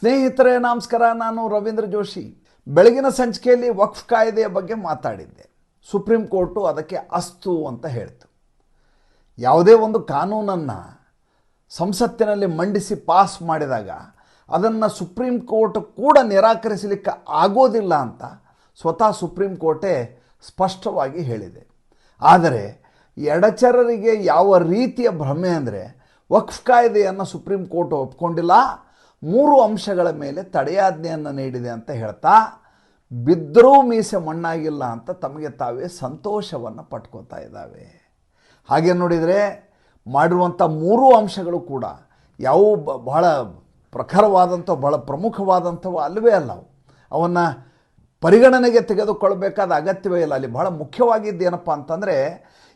ಸ್ನೇಹಿತರೇ, ನಮಸ್ಕಾರ. ನಾನು ರವೀಂದ್ರ ಜೋಶಿ. ಬೆಳಗಿನ ಸಂಚಿಕೆಯಲ್ಲಿ ವಕ್ಫ್ ಕಾಯ್ದೆಯ ಬಗ್ಗೆ ಮಾತಾಡಿದ್ದೆ. ಸುಪ್ರೀಂ ಕೋರ್ಟು ಅದಕ್ಕೆ ಅಸ್ತು ಅಂತ ಹೇಳ್ತು. ಯಾವುದೇ ಒಂದು ಕಾನೂನನ್ನು ಸಂಸತ್ತಿನಲ್ಲಿ ಮಂಡಿಸಿ ಪಾಸ್ ಮಾಡಿದಾಗ ಅದನ್ನು ಸುಪ್ರೀಂ ಕೋರ್ಟ್ ಕೂಡ ನಿರಾಕರಿಸಲಿಕ್ಕೆ ಆಗೋದಿಲ್ಲ ಅಂತ ಸ್ವತಃ ಸುಪ್ರೀಂ ಕೋರ್ಟೇ ಸ್ಪಷ್ಟವಾಗಿ ಹೇಳಿದೆ. ಆದರೆ ಎಡಚರರಿಗೆ ಯಾವ ರೀತಿಯ ಭ್ರಮೆ ಅಂದರೆ ವಕ್ಫ್ ಕಾಯ್ದೆಯನ್ನು ಸುಪ್ರೀಂ ಕೋರ್ಟ್ ಒಪ್ಕೊಂಡಿಲ್ಲ ಮೂರು ಅಂಶಗಳ ಮೇಲೆ ತಡೆಯಾಜ್ಞೆಯನ್ನು ನೀಡಿದೆ ಅಂತ ಹೇಳ್ತಾ, ಬಿದ್ದರೂ ಮೀಸೆ ಮಣ್ಣಾಗಿಲ್ಲ ಅಂತ ತಮಗೆ ತಾವೇ ಸಂತೋಷವನ್ನು ಪಟ್ಕೋತಾ ಇದ್ದಾವೆ. ಹಾಗೆ ನೋಡಿದರೆ ಮಾಡಿರುವಂಥ ಮೂರು ಅಂಶಗಳು ಕೂಡ ಯಾವ ಬಹಳ ಪ್ರಖರವಾದಂಥ ಬಹಳ ಪ್ರಮುಖವಾದಂಥವು ಅಲ್ಲವೇ ಅಲ್ಲ ಅವು. ಅವನ್ನು ಪರಿಗಣನೆಗೆ ತೆಗೆದುಕೊಳ್ಬೇಕಾದ ಅಗತ್ಯವೇ ಇಲ್ಲ. ಅಲ್ಲಿ ಬಹಳ ಮುಖ್ಯವಾಗಿದ್ದೇನಪ್ಪ ಅಂತಂದರೆ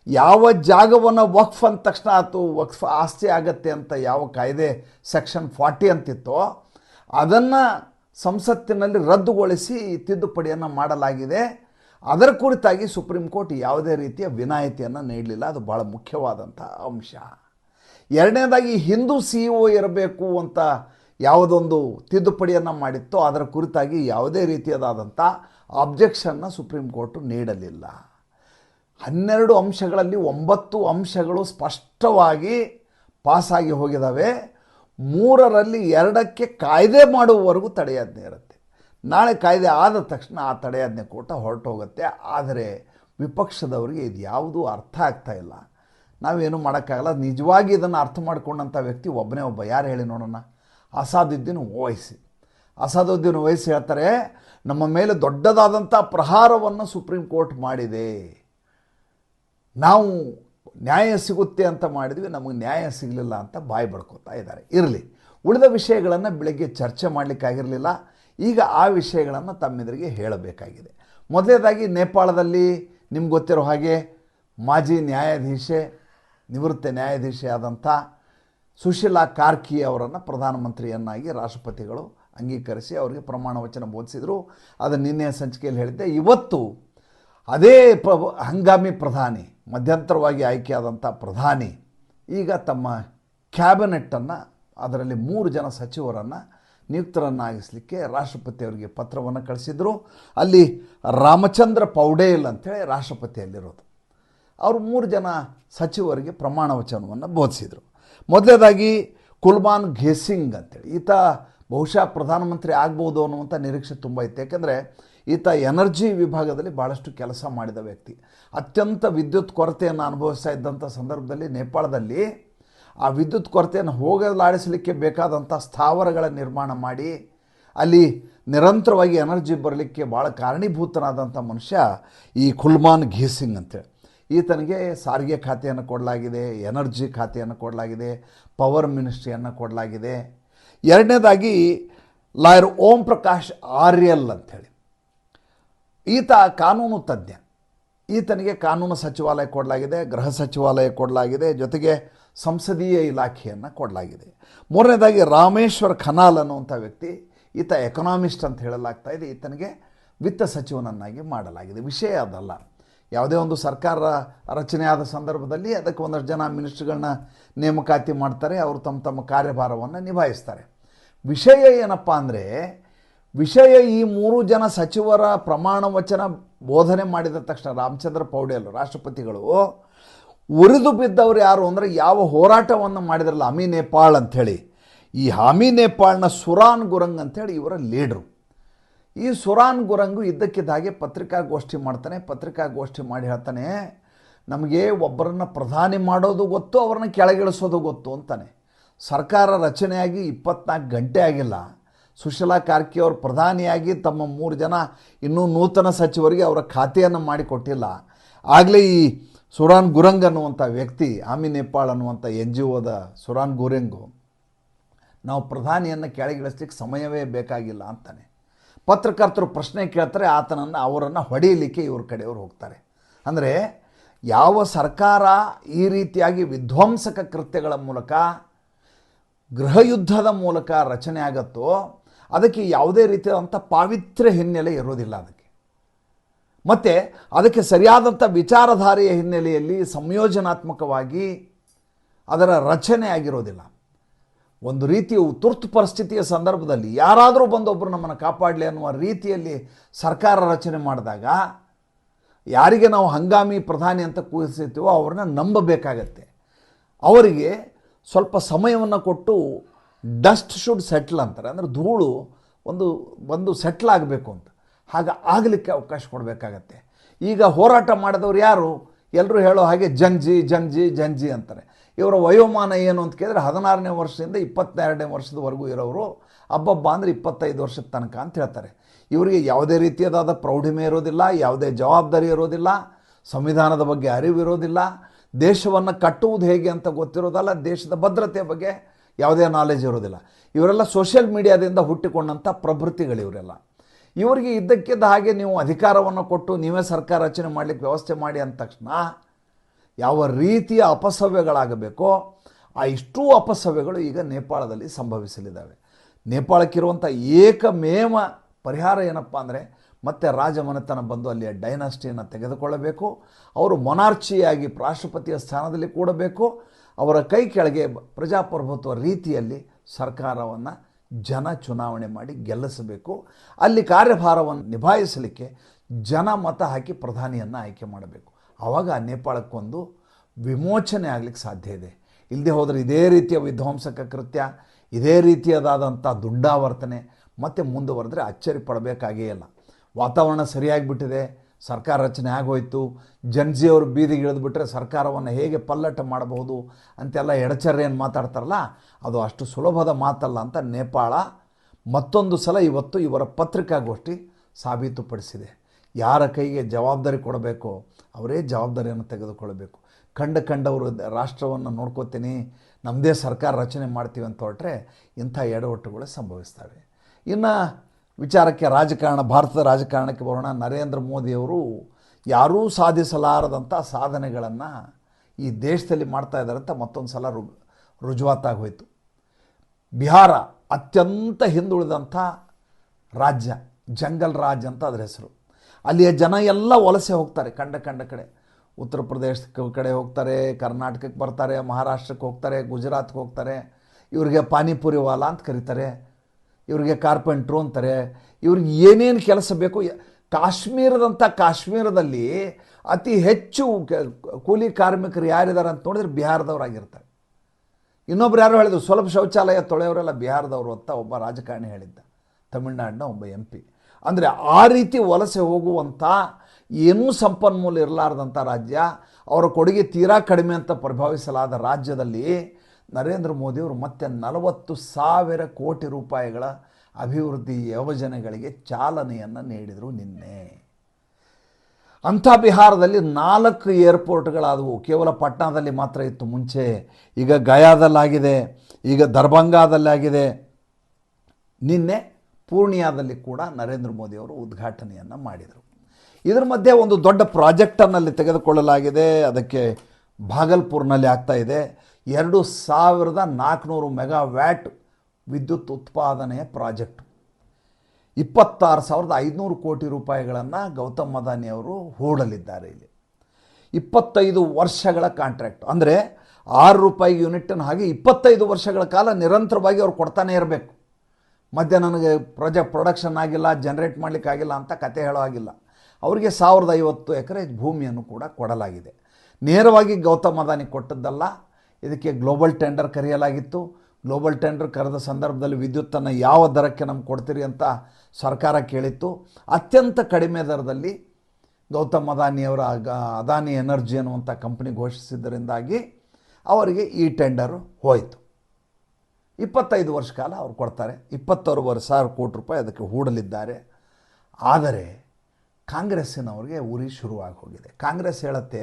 ಯಾವ ಜಾಗವನ್ನು ವಕ್ಫ್ ಅಂದ ತಕ್ಷಣ ಆತು ವಕ್ಫ್ ಆಸ್ತಿ ಆಗತ್ತೆ ಅಂತ ಯಾವ ಕಾಯ್ದೆ ಸೆಕ್ಷನ್ ಫಾರ್ಟಿ ಅಂತಿತ್ತೋ, ಅದನ್ನು ಸಂಸತ್ತಿನಲ್ಲಿ ರದ್ದುಗೊಳಿಸಿ ತಿದ್ದುಪಡಿಯನ್ನು ಮಾಡಲಾಗಿದೆ. ಅದರ ಕುರಿತಾಗಿ ಸುಪ್ರೀಂ ಕೋರ್ಟ್ ಯಾವುದೇ ರೀತಿಯ ವಿನಾಯಿತಿಯನ್ನು ನೀಡಲಿಲ್ಲ. ಅದು ಭಾಳ ಮುಖ್ಯವಾದಂಥ ಅಂಶ. ಎರಡನೇದಾಗಿ ಹಿಂದೂ ಸಿ ಒ ಇರಬೇಕು ಅಂತ ಯಾವುದೊಂದು ತಿದ್ದುಪಡಿಯನ್ನು ಮಾಡಿತ್ತೋ, ಅದರ ಕುರಿತಾಗಿ ಯಾವುದೇ ರೀತಿಯದಾದಂಥ ಅಬ್ಜೆಕ್ಷನ್ನ ಸುಪ್ರೀಂ ಕೋರ್ಟು ನೀಡಲಿಲ್ಲ. ಹನ್ನೆರಡು ಅಂಶಗಳಲ್ಲಿ ಒಂಬತ್ತು ಅಂಶಗಳು ಸ್ಪಷ್ಟವಾಗಿ ಪಾಸಾಗಿ ಹೋಗಿದ್ದಾವೆ ಮೂರರಲ್ಲಿ ಎರಡಕ್ಕೆ ಕಾಯ್ದೆ ಮಾಡುವವರೆಗೂ ತಡೆಯಾಜ್ಞೆ ಇರುತ್ತೆ. ನಾಳೆ ಕಾಯ್ದೆ ಆದ ತಕ್ಷಣ ಆ ತಡೆಯಾಜ್ಞೆ ಕೂಟ ಹೊರಟೋಗುತ್ತೆ. ಆದರೆ ವಿಪಕ್ಷದವರಿಗೆ ಇದು ಯಾವುದೂ ಅರ್ಥ ಆಗ್ತಾ ಇಲ್ಲ. ನಾವೇನು ಮಾಡೋಕ್ಕಾಗಲ್ಲ. ನಿಜವಾಗಿ ಇದನ್ನು ಅರ್ಥ ಮಾಡಿಕೊಂಡಂಥ ವ್ಯಕ್ತಿ ಒಬ್ಬನೇ ಒಬ್ಬ. ಯಾರು ಹೇಳಿ ನೋಡೋಣ? ಅಸಾದುದ್ದೀನ್ ವಹಿಸಿ ಅಸಾದುದ್ದೀನ್ ವಹಿಸಿ ಹೇಳ್ತಾರೆ, ನಮ್ಮ ಮೇಲೆ ದೊಡ್ಡದಾದಂಥ ಪ್ರಹಾರವನ್ನು ಸುಪ್ರೀಂ ಕೋರ್ಟ್ ಮಾಡಿದೆ. ನಾವು ನ್ಯಾಯ ಸಿಗುತ್ತೆ ಅಂತ ಮಾಡಿದ್ವಿ, ನಮಗೆ ನ್ಯಾಯ ಸಿಗಲಿಲ್ಲ ಅಂತ ಬಾಯಿ ಬಡ್ಕೋತಾ ಇದ್ದಾರೆ. ಇರಲಿ, ಉಳಿದ ವಿಷಯಗಳನ್ನು ಬೆಳಗ್ಗೆ ಚರ್ಚೆ ಮಾಡಲಿಕ್ಕಾಗಿರಲಿಲ್ಲ ಈಗ ಆ ವಿಷಯಗಳನ್ನು ತಮ್ಮೆದುರಿಗೆ ಹೇಳಬೇಕಾಗಿದೆ. ಮೊದಲನೇದಾಗಿ ನೇಪಾಳದಲ್ಲಿ ನಿಮ್ಗೆ ಗೊತ್ತಿರೋ ಹಾಗೆ ಮಾಜಿ ನ್ಯಾಯಾಧೀಶೆ, ನಿವೃತ್ತ ನ್ಯಾಯಾಧೀಶೆ ಆದಂಥ ಸುಶೀಲಾ ಕಾರ್ಕಿ ಅವರನ್ನು ಪ್ರಧಾನಮಂತ್ರಿಯನ್ನಾಗಿ ರಾಷ್ಟ್ರಪತಿಗಳು ಅಂಗೀಕರಿಸಿ ಅವರಿಗೆ ಪ್ರಮಾಣ ವಚನ ಬೋಧಿಸಿದರು. ಅದನ್ನು ನಿನ್ನೆ ಸಂಚಿಕೆಯಲ್ಲಿ ಹೇಳಿದ್ದೆ. ಇವತ್ತು ಅದೇ ಪ್ರ ಹಂಗಾಮಿ ಪ್ರಧಾನಿ ಮಧ್ಯಂತರವಾಗಿ ಆಯ್ಕೆಯಾದಂಥ ಪ್ರಧಾನಿ ಈಗ ತಮ್ಮ ಕ್ಯಾಬಿನೆಟ್ಟನ್ನು ಅದರಲ್ಲಿ ಮೂರು ಜನ ಸಚಿವರನ್ನು ನಿಯುಕ್ತರನ್ನಾಗಿಸಲಿಕ್ಕೆ ರಾಷ್ಟ್ರಪತಿಯವರಿಗೆ ಪತ್ರವನ್ನು ಕಳಿಸಿದರು. ಅಲ್ಲಿ ರಾಮಚಂದ್ರ ಪೌಡೇಲ್ ಅಂಥೇಳಿ ರಾಷ್ಟ್ರಪತಿಯಲ್ಲಿರೋದು. ಅವರು ಮೂರು ಜನ ಸಚಿವರಿಗೆ ಪ್ರಮಾಣ ವಚನವನ್ನು ಬೋಧಿಸಿದರು. ಮೊದಲನೇದಾಗಿ ಕುಲ್ಬಾನ್ ಘೇಸಿಂಗ್ ಅಂತೇಳಿ ಈತ ಬಹುಶಃ ಪ್ರಧಾನಮಂತ್ರಿ ಆಗ್ಬೋದು ಅನ್ನುವಂಥ ನಿರೀಕ್ಷೆ ತುಂಬ ಇತ್ತು. ಯಾಕೆಂದರೆ ಈತ ಎನರ್ಜಿ ವಿಭಾಗದಲ್ಲಿ ಭಾಳಷ್ಟು ಕೆಲಸ ಮಾಡಿದ ವ್ಯಕ್ತಿ. ಅತ್ಯಂತ ವಿದ್ಯುತ್ ಕೊರತೆಯನ್ನು ಅನುಭವಿಸ್ತಾ ಇದ್ದಂಥ ಸಂದರ್ಭದಲ್ಲಿ ನೇಪಾಳದಲ್ಲಿ ಆ ವಿದ್ಯುತ್ ಕೊರತೆಯನ್ನು ಹೋಗಲಾಡಿಸಲಿಕ್ಕೆ ಬೇಕಾದಂಥ ಸ್ಥಾವರಗಳ ನಿರ್ಮಾಣ ಮಾಡಿ, ಅಲ್ಲಿ ನಿರಂತರವಾಗಿ ಎನರ್ಜಿ ಬರಲಿಕ್ಕೆ ಭಾಳ ಕಾರಣೀಭೂತನಾದಂಥ ಮನುಷ್ಯ ಈ ಖುಲ್ಮಾನ್ ಘೀಸಿಂಗ್ ಅಂತೇಳಿ ಈತನಿಗೆ ಸಾರಿಗೆ ಖಾತೆಯನ್ನು ಕೊಡಲಾಗಿದೆ, ಎನರ್ಜಿ ಖಾತೆಯನ್ನು ಕೊಡಲಾಗಿದೆ, ಪವರ್ ಮಿನಿಸ್ಟ್ರಿಯನ್ನು ಕೊಡಲಾಗಿದೆ. ಎರಡನೇದಾಗಿ ಲಾಯರ್ ಓಂ ಪ್ರಕಾಶ್ ಆರ್ಯಲ್ ಅಂಥೇಳಿ. ಈತ ಕಾನೂನು ತಜ್ಞ. ಈತನಿಗೆ ಕಾನೂನು ಸಚಿವಾಲಯ ಕೊಡಲಾಗಿದೆ, ಗೃಹ ಸಚಿವಾಲಯ ಕೊಡಲಾಗಿದೆ, ಜೊತೆಗೆ ಸಂಸದೀಯ ಇಲಾಖೆಯನ್ನು ಕೊಡಲಾಗಿದೆ. ಮೂರನೇದಾಗಿ ರಾಮೇಶ್ವರ್ ಖನಾಲ್ ಅನ್ನುವಂಥ ವ್ಯಕ್ತಿ, ಈತ ಎಕನಾಮಿಸ್ಟ್ ಅಂತ ಹೇಳಲಾಗ್ತಾ ಇದೆ. ಈತನಿಗೆ ವಿತ್ತ ಸಚಿವನನ್ನಾಗಿ ಮಾಡಲಾಗಿದೆ. ವಿಷಯ ಅದಲ್ಲ. ಯಾವುದೇ ಒಂದು ಸರ್ಕಾರ ರಚನೆ ಆದ ಸಂದರ್ಭದಲ್ಲಿ ಅದಕ್ಕೆ ಒಂದಷ್ಟು ಜನ ಮಿನಿಸ್ಟ್ರಿಗಳನ್ನ ನೇಮಕಾತಿ ಮಾಡ್ತಾರೆ, ಅವರು ತಮ್ಮ ತಮ್ಮ ಕಾರ್ಯಭಾರವನ್ನು ನಿಭಾಯಿಸ್ತಾರೆ. ವಿಷಯ ಏನಪ್ಪ ಅಂದರೆ, ವಿಷಯ ಈ ಮೂರು ಜನ ಸಚಿವರ ಪ್ರಮಾಣ ವಚನ ಬೋಧನೆ ಮಾಡಿದ ತಕ್ಷಣ ರಾಮಚಂದ್ರ ಪೌಡೇಲ್ ರಾಷ್ಟ್ರಪತಿಗಳು, ಉರಿದು ಬಿದ್ದವರು ಯಾರು ಅಂದರೆ ಯಾವ ಹೋರಾಟವನ್ನು ಮಾಡಿದ್ರಲ್ಲ ಅಮಿ ನೇಪಾಳ್ ಅಂಥೇಳಿ. ಈ ಹಮಿ ನೇಪಾಳ್ನ ಸುರಾನ್ ಗುರಂಗ್ ಅಂಥೇಳಿ ಇವರ ಲೀಡ್ರು. ಈ ಸುರಾನ್ ಗುರಂಗು ಇದ್ದಕ್ಕಿದ್ದಾಗೆ ಪತ್ರಿಕಾಗೋಷ್ಠಿ ಮಾಡ್ತಾನೆ, ಪತ್ರಿಕಾಗೋಷ್ಠಿ ಮಾಡಿ ಹೇಳ್ತಾನೆ, ನಮಗೆ ಒಬ್ಬರನ್ನು ಪ್ರಧಾನಿ ಮಾಡೋದು ಗೊತ್ತು, ಅವ್ರನ್ನ ಕೆಳಗಿಳಿಸೋದು ಗೊತ್ತು ಅಂತಾನೆ. ಸರ್ಕಾರ ರಚನೆಯಾಗಿ ಇಪ್ಪತ್ನಾಲ್ಕು ಗಂಟೆ ಆಗಿಲ್ಲ. ಸುಶೀಲಾ ಕಾರ್ಕಿ ಅವರು ಪ್ರಧಾನಿಯಾಗಿ ತಮ್ಮ ಮೂರು ಜನ ಇನ್ನೂ ನೂತನ ಸಚಿವರಿಗೆ ಅವರ ಖಾತೆಯನ್ನು ಮಾಡಿಕೊಟ್ಟಿಲ್ಲ. ಆಗಲೇ ಈ ಸುರಾನ್ ಗುರಂಗ್ ಅನ್ನುವಂಥ ವ್ಯಕ್ತಿ, ಆಮಿ ನೇಪಾಳ್ ಅನ್ನುವಂಥ ಎನ್ ಜಿ ಒದ ಸುರಾನ್ ಗುರಂಗು, ನಾವು ಪ್ರಧಾನಿಯನ್ನು ಕೆಳಗಿಳಿಸ್ಲಿಕ್ಕೆ ಸಮಯವೇ ಬೇಕಾಗಿಲ್ಲ ಅಂತಾನೆ. ಪತ್ರಕರ್ತರು ಪ್ರಶ್ನೆ ಕೇಳ್ತಾರೆ, ಆತನನ್ನು ಅವರನ್ನು ಹೊಡೆಯಲಿಕ್ಕೆ ಇವ್ರ ಕಡೆಯವರು ಹೋಗ್ತಾರೆ. ಅಂದರೆ ಯಾವ ಸರ್ಕಾರ ಈ ರೀತಿಯಾಗಿ ವಿಧ್ವಂಸಕ ಕೃತ್ಯಗಳ ಮೂಲಕ ಗೃಹಯುದ್ಧದ ಮೂಲಕ ರಚನೆ ಆಗತ್ತೋ, ಅದಕ್ಕೆ ಯಾವುದೇ ರೀತಿಯಾದಂಥ ಪಾವಿತ್ರ್ಯ ಹಿನ್ನೆಲೆ ಇರೋದಿಲ್ಲ ಅದಕ್ಕೆ. ಮತ್ತು ಅದಕ್ಕೆ ಸರಿಯಾದಂಥ ವಿಚಾರಧಾರೆಯ ಹಿನ್ನೆಲೆಯಲ್ಲಿ ಸಂಯೋಜನಾತ್ಮಕವಾಗಿ ಅದರ ರಚನೆ ಆಗಿರೋದಿಲ್ಲ. ಒಂದು ರೀತಿಯ ತುರ್ತು ಪರಿಸ್ಥಿತಿಯ ಸಂದರ್ಭದಲ್ಲಿ ಯಾರಾದರೂ ಬಂದೊಬ್ಬರು ನಮ್ಮನ್ನು ಕಾಪಾಡಲಿ ಅನ್ನುವ ರೀತಿಯಲ್ಲಿ ಸರ್ಕಾರ ರಚನೆ ಮಾಡಿದಾಗ ಯಾರಿಗೆ ನಾವು ಹಂಗಾಮಿ ಪ್ರಧಾನಿ ಅಂತ ಕೂರಿಸಿರ್ತೀವೋ ಅವ್ರನ್ನ ನಂಬಬೇಕಾಗತ್ತೆ. ಅವರಿಗೆ ಸ್ವಲ್ಪ ಸಮಯವನ್ನು ಕೊಟ್ಟು ಡಸ್ಟ್ ಶುಡ್ ಸೆಟ್ಲ್ ಅಂತಾರೆ. ಅಂದರೆ ಧೂಳು ಒಂದು ಒಂದು ಸೆಟ್ಲ್ ಆಗಬೇಕು ಅಂತ. ಹಾಗೆ ಆಗಲಿಕ್ಕೆ ಅವಕಾಶ ಕೊಡಬೇಕಾಗತ್ತೆ. ಈಗ ಹೋರಾಟ ಮಾಡಿದವರು ಯಾರು? ಎಲ್ಲರೂ ಹೇಳೋ ಹಾಗೆ ಜಂಜಿ ಜಂಜಿ ಜಂಜಿ ಅಂತಾರೆ. ಇವರ ವಯೋಮಾನ ಏನು ಅಂತ ಕೇಳಿದ್ರೆ ಹದಿನಾರನೇ ವರ್ಷದಿಂದ ಇಪ್ಪತ್ತೆರಡನೇ ವರ್ಷದವರೆಗೂ ಇರೋರು ಹಬ್ಬಬ್ಬ ಅಂದರೆ ಇಪ್ಪತ್ತೈದು ವರ್ಷದ ತನಕ ಅಂತ ಹೇಳ್ತಾರೆ. ಇವರಿಗೆ ಯಾವುದೇ ರೀತಿಯಾದ ಪ್ರೌಢಿಮೆ ಇರೋದಿಲ್ಲ, ಯಾವುದೇ ಜವಾಬ್ದಾರಿ ಇರೋದಿಲ್ಲ, ಸಂವಿಧಾನದ ಬಗ್ಗೆ ಅರಿವು ಇರೋದಿಲ್ಲ ದೇಶವನ್ನು ಕಟ್ಟುವುದು ಹೇಗೆ ಅಂತ ಗೊತ್ತಿರೋದಲ್ಲ, ದೇಶದ ಭದ್ರತೆ ಬಗ್ಗೆ ಯಾವುದೇ ನಾಲೆಜ್ ಇರೋದಿಲ್ಲ. ಇವರೆಲ್ಲ ಸೋಷಿಯಲ್ ಮೀಡಿಯಾದಿಂದ ಹುಟ್ಟಿಕೊಂಡಂಥ ಪ್ರವೃತ್ತಿಗಳು ಇವರೆಲ್ಲ. ಇವರಿಗೆ ಇದ್ದಕ್ಕಿದ್ದ ಹಾಗೆ ನೀವು ಅಧಿಕಾರವನ್ನು ಕೊಟ್ಟು ನೀವೇ ಸರ್ಕಾರ ರಚನೆ ಮಾಡಲಿಕ್ಕೆ ವ್ಯವಸ್ಥೆ ಮಾಡಿ ಅಂದ ತಕ್ಷಣ ಯಾವ ರೀತಿಯ ಅಪಸವ್ಯಗಳಾಗಬೇಕೋ, ಆ ಇಷ್ಟೂ ಅಪಸವ್ಯಗಳು ಈಗ ನೇಪಾಳದಲ್ಲಿ ಸಂಭವಿಸಲಿದ್ದಾವೆ. ನೇಪಾಳಕ್ಕಿರುವಂಥ ಏಕಮೇವ ಪರಿಹಾರ ಏನಪ್ಪ ಅಂದರೆ ಮತ್ತೆ ರಾಜಮನೆತನ ಬಂದು ಅಲ್ಲಿಯ ಡೈನಾಸ್ಟಿಯನ್ನು ತೆಗೆದುಕೊಳ್ಳಬೇಕು. ಅವರು ಮೊನಾರ್ಚಿಯಾಗಿ ರಾಷ್ಟ್ರಪತಿಯ ಸ್ಥಾನದಲ್ಲಿ ಕೂಡಬೇಕು. ಅವರ ಕೈ ಕೆಳಗೆ ಪ್ರಜಾಪ್ರಭುತ್ವ ರೀತಿಯಲ್ಲಿ ಸರ್ಕಾರವನ್ನು ಜನ ಚುನಾವಣೆ ಮಾಡಿ ಗೆಲ್ಲಿಸಬೇಕು. ಅಲ್ಲಿ ಕಾರ್ಯಭಾರವನ್ನು ನಿಭಾಯಿಸಲಿಕ್ಕೆ ಜನ ಮತ ಹಾಕಿ ಪ್ರಧಾನಿಯನ್ನು ಆಯ್ಕೆ ಮಾಡಬೇಕು. ಆವಾಗ ನೇಪಾಳಕ್ಕೊಂದು ವಿಮೋಚನೆ ಆಗಲಿಕ್ಕೆ ಸಾಧ್ಯ ಇದೆ. ಇಲ್ಲದೆ ಹೋದರೆ ಇದೇ ರೀತಿಯ ವಿಧ್ವಂಸಕ ಕೃತ್ಯ, ಇದೇ ರೀತಿಯದಾದಂಥ ದುಂಡಾವರ್ತನೆ, ಮತ್ತೆ ಮುಂದುವರೆದ್ರೆ ಅಚ್ಚರಿ ಪಡಬೇಕಾಗೇ ಇಲ್ಲ. ವಾತಾವರಣ ಸರಿಯಾಗಿಬಿಟ್ಟಿದೆ, ಸರ್ಕಾರ ರಚನೆ ಆಗೋಯ್ತು ಜನಜಿಯವರು ಬೀದಿಗೆ ಇಳಿದ್ಬಿಟ್ರೆ ಸರ್ಕಾರವನ್ನು ಹೇಗೆ ಪಲ್ಲಟ ಮಾಡಬಹುದು ಅಂತೆಲ್ಲ ಏನು ಮಾತಾಡ್ತಾರಲ್ಲ, ಅದು ಅಷ್ಟು ಸುಲಭದ ಮಾತಲ್ಲ ಅಂತ ನೇಪಾಳ ಮತ್ತೊಂದು ಸಲ ಇವತ್ತು ಇವರ ಪತ್ರಿಕಾಗೋಷ್ಠಿ ಸಾಬೀತುಪಡಿಸಿದೆ. ಯಾರ ಕೈಗೆ ಜವಾಬ್ದಾರಿ ಕೊಡಬೇಕೋ ಅವರೇ ಜವಾಬ್ದಾರಿಯನ್ನು ತೆಗೆದುಕೊಳ್ಳಬೇಕು. ಕಂಡ ಕಂಡವರು ರಾಷ್ಟ್ರವನ್ನು ನೋಡ್ಕೋತೀನಿ ನಮ್ಮದೇ ಸರ್ಕಾರ ರಚನೆ ಮಾಡ್ತೀವಿ ಅಂತ ಹೊರಟ್ರೆ ಇಂಥ ಎಡವಟ್ಟುಗಳು ಸಂಭವಿಸ್ತವೆ. ಇನ್ನು ವಿಚಾರಕ್ಕೆ ರಾಜಕಾರಣ, ಭಾರತದ ರಾಜಕಾರಣಕ್ಕೆ ಬರೋಣ. ನರೇಂದ್ರ ಮೋದಿಯವರು ಯಾರೂ ಸಾಧಿಸಲಾರದಂಥ ಸಾಧನೆಗಳನ್ನು ಈ ದೇಶದಲ್ಲಿ ಮಾಡ್ತಾ ಇದ್ದಾರೆ ಅಂತ ಮತ್ತೊಂದು ಸಲ ರು ರುಜುವಾತಾಗಿ ಹೋಯಿತು ಬಿಹಾರ ಅತ್ಯಂತ ಹಿಂದುಳಿದಂಥ ರಾಜ್ಯ, ಜಂಗಲ್ ರಾಜ್ ಅಂತ ಅದರ ಹೆಸರು. ಅಲ್ಲಿಯ ಜನ ಎಲ್ಲ ವಲಸೆ ಹೋಗ್ತಾರೆ ಕಂಡ ಕಂಡ ಕಡೆ. ಉತ್ತರ ಪ್ರದೇಶಕ್ಕೆ ಕಡೆ ಹೋಗ್ತಾರೆ, ಕರ್ನಾಟಕಕ್ಕೆ ಬರ್ತಾರೆ, ಮಹಾರಾಷ್ಟ್ರಕ್ಕೆ ಹೋಗ್ತಾರೆ, ಗುಜರಾತ್ಗೆ ಹೋಗ್ತಾರೆ. ಇವರಿಗೆ ಪಾನಿಪುರಿ ವಾಲಾ ಅಂತ ಕರೀತಾರೆ. ಇವ್ರಿಗೆ ಕಾರ್ಪೆಂಟ್ರು ಅಂತಾರೆ, ಇವ್ರಿಗೆ ಏನೇನು ಕೆಲಸ ಬೇಕು ಕಾಶ್ಮೀರದಂಥ ಕಾಶ್ಮೀರದಲ್ಲಿ ಅತಿ ಹೆಚ್ಚು ಕೂಲಿ ಕಾರ್ಮಿಕರು ಯಾರಿದ್ದಾರೆ ಅಂತ ನೋಡಿದ್ರೆ ಬಿಹಾರದವರಾಗಿರ್ತಾರೆ. ಇನ್ನೊಬ್ರು ಯಾರು ಹೇಳಿದ್ರು ಸ್ವಲ್ಪ ಶೌಚಾಲಯ ತೊಳೆಯವರೆಲ್ಲ ಬಿಹಾರದವರು ಅಂತ ಒಬ್ಬ ರಾಜಕಾರಣಿ ಹೇಳಿದ್ದ, ತಮಿಳ್ನಾಡಿನ ಒಬ್ಬ ಎಂ ಪಿ. ಅಂದರೆ ಆ ರೀತಿ ವಲಸೆ ಹೋಗುವಂಥ ಏನೂ ಸಂಪನ್ಮೂಲ ಇರಲಾರ್ದಂಥ ರಾಜ್ಯ, ಅವರ ಕೊಡುಗೆ ತೀರಾ ಕಡಿಮೆ ಅಂತ ಪ್ರಭಾವಿಸಲಾದ ರಾಜ್ಯದಲ್ಲಿ ನರೇಂದ್ರ ಮೋದಿಯವರು ಮತ್ತೆ ನಲವತ್ತು ಸಾವಿರ ಕೋಟಿ ರೂಪಾಯಿಗಳ ಅಭಿವೃದ್ಧಿ ಯೋಜನೆಗಳಿಗೆ ಚಾಲನೆಯನ್ನು ನೀಡಿದರು ನಿನ್ನೆ. ಅಂಥ ಬಿಹಾರದಲ್ಲಿ ನಾಲ್ಕು ಏರ್ಪೋರ್ಟ್ಗಳಾದವು. ಕೇವಲ ಪಟ್ನಾದಲ್ಲಿ ಮಾತ್ರ ಇತ್ತು ಮುಂಚೆ. ಈಗ ಗಯಾದಲ್ಲಾಗಿದೆ, ಈಗ ದರ್ಭಂಗಾದಲ್ಲಾಗಿದೆ. ನಿನ್ನೆ ಪೂರ್ಣಿಯಾದಲ್ಲಿ ಕೂಡ ನರೇಂದ್ರ ಮೋದಿಯವರು ಉದ್ಘಾಟನೆಯನ್ನು ಮಾಡಿದರು. ಇದರ ಮಧ್ಯೆ ಒಂದು ದೊಡ್ಡ ಪ್ರಾಜೆಕ್ಟನ್ನಲ್ಲಿ ತೆಗೆದುಕೊಳ್ಳಲಾಗಿದೆ. ಅದಕ್ಕೆ ಭಾಗಲ್ಪುರ್ನಲ್ಲಿ ಆಗ್ತಾ ಇದೆ. ಎರಡು ಸಾವಿರದ ನಾಲ್ಕುನೂರು ಮೆಗಾವ್ಯಾಟ್ ವಿದ್ಯುತ್ ಉತ್ಪಾದನೆಯ ಪ್ರಾಜೆಕ್ಟ್. ಇಪ್ಪತ್ತಾರು ಸಾವಿರದ ಐದುನೂರು ಕೋಟಿ ರೂಪಾಯಿಗಳನ್ನು ಗೌತಮ್ ಅದಾನಿ ಅವರು ಹೂಡಲಿದ್ದಾರೆ ಇಲ್ಲಿ. ಇಪ್ಪತ್ತೈದು ವರ್ಷಗಳ ಕಾಂಟ್ರಾಕ್ಟ್. ಅಂದರೆ ಆರು ರೂಪಾಯಿ ಯೂನಿಟನ್ನು ಹಾಗೆ ಇಪ್ಪತ್ತೈದು ವರ್ಷಗಳ ಕಾಲ ನಿರಂತರವಾಗಿ ಅವ್ರು ಕೊಡ್ತಾನೆ ಇರಬೇಕು. ಮಧ್ಯೆ ನನಗೆ ಪ್ರೊಜೆಕ್ಟ್ ಪ್ರೊಡಕ್ಷನ್ ಆಗಿಲ್ಲ ಜನ್ರೇಟ್ ಮಾಡಲಿಕ್ಕಾಗಿಲ್ಲ ಅಂತ ಕತೆ ಹೇಳೋ ಆಗಿಲ್ಲ ಅವರಿಗೆ ಸಾವಿರದ ಐವತ್ತು ಎಕರೆ ಭೂಮಿಯನ್ನು ಕೂಡ ಕೊಡಲಾಗಿದೆ. ನೇರವಾಗಿ ಗೌತಮ್ ಅದಾನಿ ಕೊಟ್ಟದ್ದಲ್ಲ ಇದಕ್ಕೆ ಗ್ಲೋಬಲ್ ಟೆಂಡರ್ ಕರೆಯಲಾಗಿತ್ತು. ಗ್ಲೋಬಲ್ ಟೆಂಡರ್ ಕರೆದ ಸಂದರ್ಭದಲ್ಲಿ ವಿದ್ಯುತ್ತನ್ನು ಯಾವ ದರಕ್ಕೆ ನಮ್ಗೆ ಕೊಡ್ತೀರಿ ಅಂತ ಸರ್ಕಾರ ಕೇಳಿತ್ತು. ಅತ್ಯಂತ ಕಡಿಮೆ ದರದಲ್ಲಿ ಗೌತಮ್ ಅದಾನಿಯವರ ಅದಾನಿ ಎನರ್ಜಿ ಅನ್ನುವಂಥ ಕಂಪ್ನಿ ಘೋಷಿಸಿದ್ದರಿಂದಾಗಿ ಅವರಿಗೆ ಈ ಟೆಂಡರು ಹೋಯಿತು. ಇಪ್ಪತ್ತೈದು ವರ್ಷ ಕಾಲ ಅವ್ರು ಕೊಡ್ತಾರೆ. ಇಪ್ಪತ್ತೂರುವರೆ ಸಾವಿರ ಕೋಟಿ ರೂಪಾಯಿ ಅದಕ್ಕೆ ಹೂಡಲಿದ್ದಾರೆ. ಆದರೆ ಕಾಂಗ್ರೆಸ್ಸಿನವ್ರಿಗೆ ಉರಿ ಶುರುವಾಗಿ ಹೋಗಿದೆ. ಕಾಂಗ್ರೆಸ್ ಹೇಳುತ್ತೆ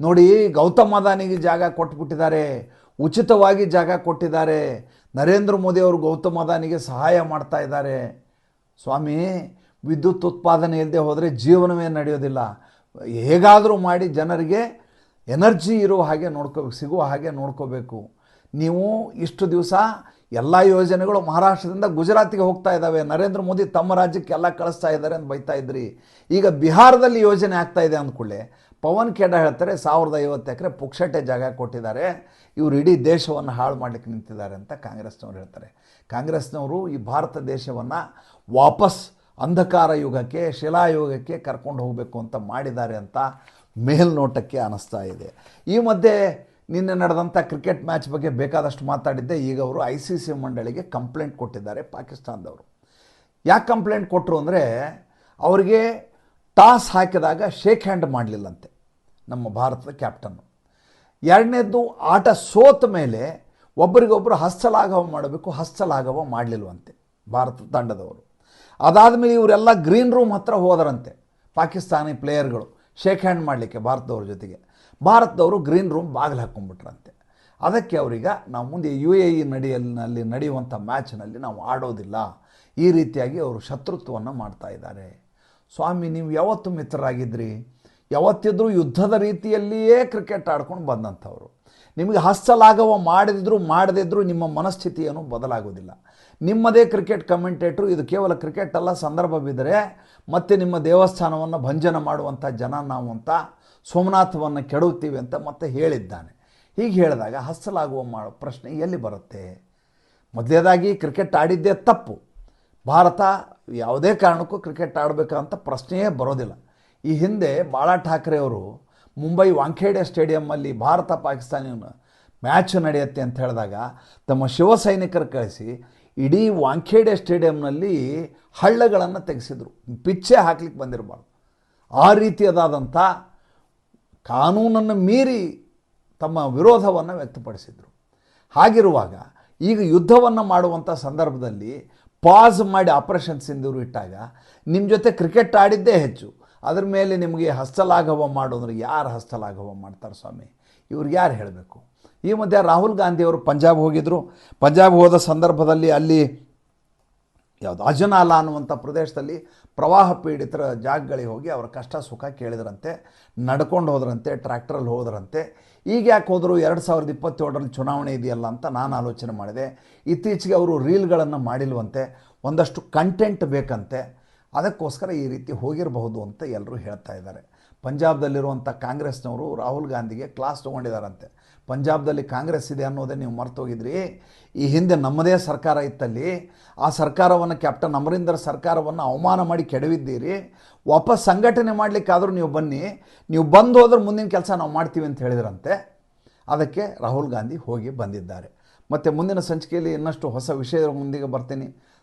ನೋಡಿ, ಗೌತಮ್ ಅದಾನಿಗೆ ಜಾಗ ಕೊಟ್ಬಿಟ್ಟಿದ್ದಾರೆ, ಉಚಿತವಾಗಿ ಜಾಗ ಕೊಟ್ಟಿದ್ದಾರೆ. ನರೇಂದ್ರ ಮೋದಿ ಅವರು ಗೌತಮ್ ಅದಾನಿಗೆ ಸಹಾಯ ಮಾಡ್ತಾ ಇದ್ದಾರೆ. ಸ್ವಾಮಿ, ವಿದ್ಯುತ್ ಉತ್ಪಾದನೆ ಇಲ್ಲದೆ ಹೋದರೆ ಜೀವನವೇ ನಡೆಯೋದಿಲ್ಲ. ಹೇಗಾದರೂ ಮಾಡಿ ಜನರಿಗೆ ಎನರ್ಜಿ ಇರೋ ಹಾಗೆ ನೋಡ್ಕೋ ಸಿಗುವ ಹಾಗೆ ನೋಡ್ಕೋಬೇಕು. ನೀವು ಇಷ್ಟು ದಿವಸ ಎಲ್ಲ ಯೋಜನೆಗಳು ಮಹಾರಾಷ್ಟ್ರದಿಂದ ಗುಜರಾತಿಗೆ ಹೋಗ್ತಾ ಇದ್ದಾವೆ. ನರೇಂದ್ರ ಮೋದಿ ತಮ್ಮ ರಾಜ್ಯಕ್ಕೆ ಎಲ್ಲ ಕಳಿಸ್ತಾ ಇದ್ದಾರೆ ಅಂತ ಬೈತಾ ಇದ್ರಿ. ಈಗ ಬಿಹಾರದಲ್ಲಿ ಯೋಜನೆ ಆಗ್ತಾ ಇದೆ ಅಂದ್ಕೊಳ್ಳೆ. ಪವನ್ ಖೇಡ ಹೇಳ್ತಾರೆ, ಸಾವಿರದ ಐವತ್ತು ಎಕರೆ ಪುಕ್ಷಟೆ ಜಾಗ ಕೊಟ್ಟಿದ್ದಾರೆ. ಇವರು ಇಡೀ ದೇಶವನ್ನು ಹಾಳು ಮಾಡಲಿಕ್ಕೆ ನಿಂತಿದ್ದಾರೆ ಅಂತ ಕಾಂಗ್ರೆಸ್ನವ್ರು ಹೇಳ್ತಾರೆ. ಕಾಂಗ್ರೆಸ್ನವರು ಈ ಭಾರತ ದೇಶವನ್ನು ವಾಪಸ್ ಅಂಧಕಾರ ಯುಗಕ್ಕೆ ಶಿಲಾಯುಗಕ್ಕೆ ಕರ್ಕೊಂಡು ಹೋಗಬೇಕು ಅಂತ ಮಾಡಿದ್ದಾರೆ ಅಂತ ಮೇಲ್ನೋಟಕ್ಕೆ ಅನ್ನಿಸ್ತಾ ಇದೆ. ಈ ಮಧ್ಯೆ ನಿನ್ನೆ ನಡೆದಂಥ ಕ್ರಿಕೆಟ್ ಮ್ಯಾಚ್ ಬಗ್ಗೆ ಬೇಕಾದಷ್ಟು ಮಾತಾಡಿದ್ದೆ. ಈಗ ಅವರು ಐ ಸಿ ಸಿ ಮಂಡಳಿಗೆ ಕಂಪ್ಲೇಂಟ್ ಕೊಟ್ಟಿದ್ದಾರೆ ಪಾಕಿಸ್ತಾನದವರು. ಯಾಕೆ ಕಂಪ್ಲೇಂಟ್ ಕೊಟ್ಟರು ಅಂದರೆ, ಅವರಿಗೆ ಟಾಸ್ ಹಾಕಿದಾಗ ಶೇಕ್ ಹ್ಯಾಂಡ್ ಮಾಡಲಿಲ್ಲಂತೆ. ನಮ್ಮ ಭಾರತದ ಕ್ಯಾಪ್ಟನ್ನು ಎರಡನೇದ್ದು ಆಟ ಸೋತ ಮೇಲೆ ಒಬ್ಬರಿಗೊಬ್ಬರು ಹಸ್ತಲಾಘವ ಮಾಡಬೇಕು, ಹಸ್ತಲಾಘವ ಮಾಡಲಿಲ್ವಂತೆ ಭಾರತ ತಂಡದವರು. ಅದಾದ ಮೇಲೆ ಇವರೆಲ್ಲ ಗ್ರೀನ್ ರೂಮ್ ಹತ್ರ ಹೋದರಂತೆ ಪಾಕಿಸ್ತಾನಿ ಪ್ಲೇಯರ್ಗಳು ಶೇಕ್ ಹ್ಯಾಂಡ್ ಮಾಡಲಿಕ್ಕೆ ಭಾರತದವ್ರ ಜೊತೆಗೆ. ಭಾರತದವರು ಗ್ರೀನ್ ರೂಮ್ ಬಾಗಿಲು ಹಾಕ್ಕೊಂಡ್ಬಿಟ್ರಂತೆ ಅದಕ್ಕೆ ಅವರೀಗ ನಾವು ಮುಂದೆ ಯು ಎ ಇ ನಡೆಯಲ್ಲಿ ನಡೆಯುವಂಥ ಮ್ಯಾಚ್ನಲ್ಲಿ ನಾವು ಆಡೋದಿಲ್ಲ. ಈ ರೀತಿಯಾಗಿ ಅವರು ಶತ್ರುತ್ವವನ್ನು ಮಾಡ್ತಾ ಇದ್ದಾರೆ. ಸ್ವಾಮಿ, ನೀವು ಯಾವತ್ತು ಮಿತ್ರರಾಗಿದ್ರಿ? ಯಾವತ್ತಿದ್ರೂ ಯುದ್ಧದ ರೀತಿಯಲ್ಲಿಯೇ ಕ್ರಿಕೆಟ್ ಆಡ್ಕೊಂಡು ಬಂದಂಥವ್ರು. ನಿಮಗೆ ಹಸ್ತಲಾಘವ ಮಾಡದಿದ್ರು ಮಾಡದಿದ್ದರೂ ನಿಮ್ಮ ಮನಸ್ಥಿತಿ ಏನೂ ಬದಲಾಗೋದಿಲ್ಲ. ನಿಮ್ಮದೇ ಕ್ರಿಕೆಟ್ ಕಮೆಂಟೇಟ್ರು, ಇದು ಕೇವಲ ಕ್ರಿಕೆಟ್ ಅಲ್ಲ, ಸಂದರ್ಭ ಬಿದ್ದರೆ ಮತ್ತೆ ನಿಮ್ಮ ದೇವಸ್ಥಾನವನ್ನು ಭಂಜನ ಮಾಡುವಂಥ ಜನ ನಾವು ಅಂತ ಸೋಮನಾಥವನ್ನು ಕೆಡುತ್ತೀವಿ ಅಂತ ಮತ್ತೆ ಹೇಳಿದ್ದಾನೆ. ಹೀಗೆ ಹೇಳಿದಾಗ ಹಸ್ತಲಾಗುವ ಮಾಡೋ ಪ್ರಶ್ನೆ ಎಲ್ಲಿ ಬರುತ್ತೆ? ಮೊದಲೇದಾಗಿ ಕ್ರಿಕೆಟ್ ಆಡಿದ್ದೇ ತಪ್ಪು. ಭಾರತ ಯಾವುದೇ ಕಾರಣಕ್ಕೂ ಕ್ರಿಕೆಟ್ ಆಡಬೇಕಂತ ಪ್ರಶ್ನೆಯೇ ಬರೋದಿಲ್ಲ. ಈ ಹಿಂದೆ ಬಾಳಾ ಠಾಕ್ರೆ ಅವರು ಮುಂಬೈ ವಾಂಖೇಡೆ ಸ್ಟೇಡಿಯಮ್ಮಲ್ಲಿ ಭಾರತ ಪಾಕಿಸ್ತಾನ ಮ್ಯಾಚ್ ನಡೆಯುತ್ತೆ ಅಂತ ಹೇಳಿದಾಗ ತಮ್ಮ ಶಿವ ಸೈನಿಕರು ಕಳಿಸಿ ಇಡೀ ವಾಂಖೇಡೆ ಸ್ಟೇಡಿಯಂನಲ್ಲಿ ಹಳ್ಳಗಳನ್ನು ತೆಗೆಸಿದರು. ಪಿಚ್ಚೆ ಹಾಕ್ಲಿಕ್ಕೆ ಬಂದಿರಬಾರ್ದು. ಆ ರೀತಿಯದಾದಂಥ ಕಾನೂನನ್ನು ಮೀರಿ ತಮ್ಮ ವಿರೋಧವನ್ನು ವ್ಯಕ್ತಪಡಿಸಿದರು. ಹಾಗಿರುವಾಗ ಈಗ ಯುದ್ಧವನ್ನು ಮಾಡುವಂಥ ಸಂದರ್ಭದಲ್ಲಿ ಪಾಸ್ ಮಾಡಿ ಆಪರೇಷನ್ ಸಿಂಧೂರು ಇಟ್ಟಾಗ ನಿಮ್ಮ ಜೊತೆ ಕ್ರಿಕೆಟ್ ಆಡಿದ್ದೇ ಹೆಚ್ಚು. ಅದ್ರ ಮೇಲೆ ನಿಮಗೆ ಹಸ್ತಲಾಘವ ಮಾಡೋದ್ರೆ ಯಾರು ಹಸ್ತಲಾಘವ ಮಾಡ್ತಾರೆ ಸ್ವಾಮಿ? ಇವ್ರಿಗೆ ಯಾರು ಹೇಳಬೇಕು? ಈ ಮಧ್ಯೆ ರಾಹುಲ್ ಗಾಂಧಿಯವರು ಪಂಜಾಬ್ ಹೋಗಿದ್ದರು ಪಂಜಾಬ್ ಹೋದ ಸಂದರ್ಭದಲ್ಲಿ ಅಲ್ಲಿ ಯಾವುದು ಅಜನಾಲ ಅನ್ನುವಂಥ ಪ್ರದೇಶದಲ್ಲಿ ಪ್ರವಾಹ ಪೀಡಿತರ ಜಾಗಗಳಿಗೆ ಹೋಗಿ ಅವರ ಕಷ್ಟ ಸುಖ ಕೇಳಿದ್ರಂತೆ, ನಡ್ಕೊಂಡು ಹೋದ್ರಂತೆ ಟ್ರ್ಯಾಕ್ಟ್ರಲ್ಲಿ ಹೋದ್ರಂತೆ. ಈಗ ಯಾಕೆ ಹೋದರು? ಎರಡು ಸಾವಿರದ ಇಪ್ಪತ್ತೇಳರಲ್ಲಿ ಚುನಾವಣೆ ಇದೆಯಲ್ಲ ಅಂತ ನಾನು ಆಲೋಚನೆ ಮಾಡಿದೆ. ಇತ್ತೀಚೆಗೆ ಅವರು ರೀಲ್ಗಳನ್ನು ಮಾಡಿಲ್ವಂತೆ. ಒಂದಷ್ಟು ಕಂಟೆಂಟ್ ಬೇಕಂತೆ. ಅದಕ್ಕೋಸ್ಕರ ಈ ರೀತಿ ಹೋಗಿರಬಹುದು ಅಂತ ಎಲ್ಲರೂ ಹೇಳ್ತಾ ಇದ್ದಾರೆ. ಪಂಜಾಬ್ದಲ್ಲಿರುವಂಥ ಕಾಂಗ್ರೆಸ್ನವರು ರಾಹುಲ್ ಗಾಂಧಿಗೆ ಕ್ಲಾಸ್ ತೊಗೊಂಡಿದ್ದಾರಂತೆ. ಪಂಜಾಬ್ದಲ್ಲಿ ಕಾಂಗ್ರೆಸ್ ಇದೆ ಅನ್ನೋದೇ ನೀವು ಮರ್ತೋಗಿದ್ರಿ. ಈ ಹಿಂದೆ ನಮ್ಮದೇ ಸರ್ಕಾರ ಇತ್ತಲ್ಲಿ, ಆ ಸರ್ಕಾರವನ್ನು ಕ್ಯಾಪ್ಟನ್ ಅಮರೀಂದರ್ ಸರ್ಕಾರವನ್ನು ಅವಮಾನ ಮಾಡಿ ಕೆಡವಿದ್ದೀರಿ. ವಾಪಸ್ ಸಂಘಟನೆ ಮಾಡಲಿಕ್ಕಾದರೂ ನೀವು ಬನ್ನಿ. ನೀವು ಬಂದು ಹೋದ್ರೆ ಮುಂದಿನ ಕೆಲಸ ನಾವು ಮಾಡ್ತೀವಿ ಅಂತ ಹೇಳಿದ್ರಂತೆ. ಅದಕ್ಕೆ ರಾಹುಲ್ ಗಾಂಧಿ ಹೋಗಿ ಬಂದಿದ್ದಾರೆ. ಮತ್ತು ಮುಂದಿನ ಸಂಚಿಕೆಯಲ್ಲಿ ಇನ್ನಷ್ಟು ಹೊಸ ವಿಷಯದೊಂದಿಗೆ ಬರ್ತೀನಿ.